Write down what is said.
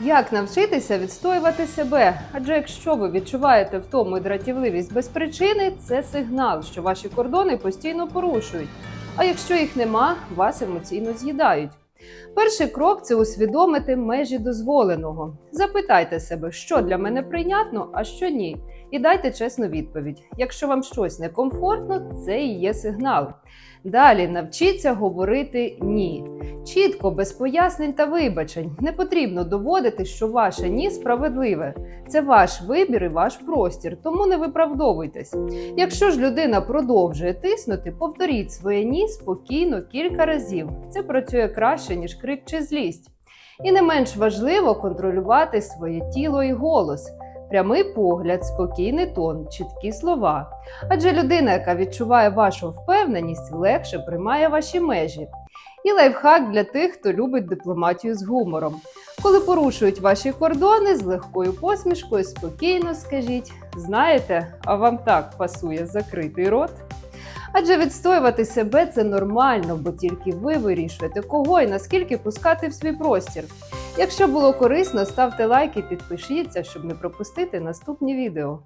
Як навчитися відстоювати себе? Адже якщо ви відчуваєте втому і дратівливість без причини, це сигнал, що ваші кордони постійно порушують. А якщо їх нема, вас емоційно з'їдають. Перший крок це усвідомити межі дозволеного. Запитайте себе, що для мене прийнятно, а що ні. І дайте чесну відповідь. Якщо вам щось некомфортно, це і є сигнал. Далі навчіться говорити ні. Чітко, без пояснень та вибачень. Не потрібно доводити, що ваше ні справедливе. Це ваш вибір і ваш простір, тому не виправдовуйтесь. Якщо ж людина продовжує тиснути, повторіть своє ні спокійно кілька разів. Це працює краще, ніж крик чи злість. І не менш важливо контролювати своє тіло і голос. Прямий погляд, спокійний тон, чіткі слова. Адже людина, яка відчуває вашу впевненість, легше приймає ваші межі. І лайфхак для тих, хто любить дипломатію з гумором. Коли порушують ваші кордони з легкою посмішкою, спокійно скажіть: знаєте, а вам так пасує закритий рот. Адже відстоювати себе це нормально, бо тільки ви вирішуєте, кого і наскільки пускати в свій простір. Якщо було корисно, ставте лайк і підпишіться, щоб не пропустити наступні відео.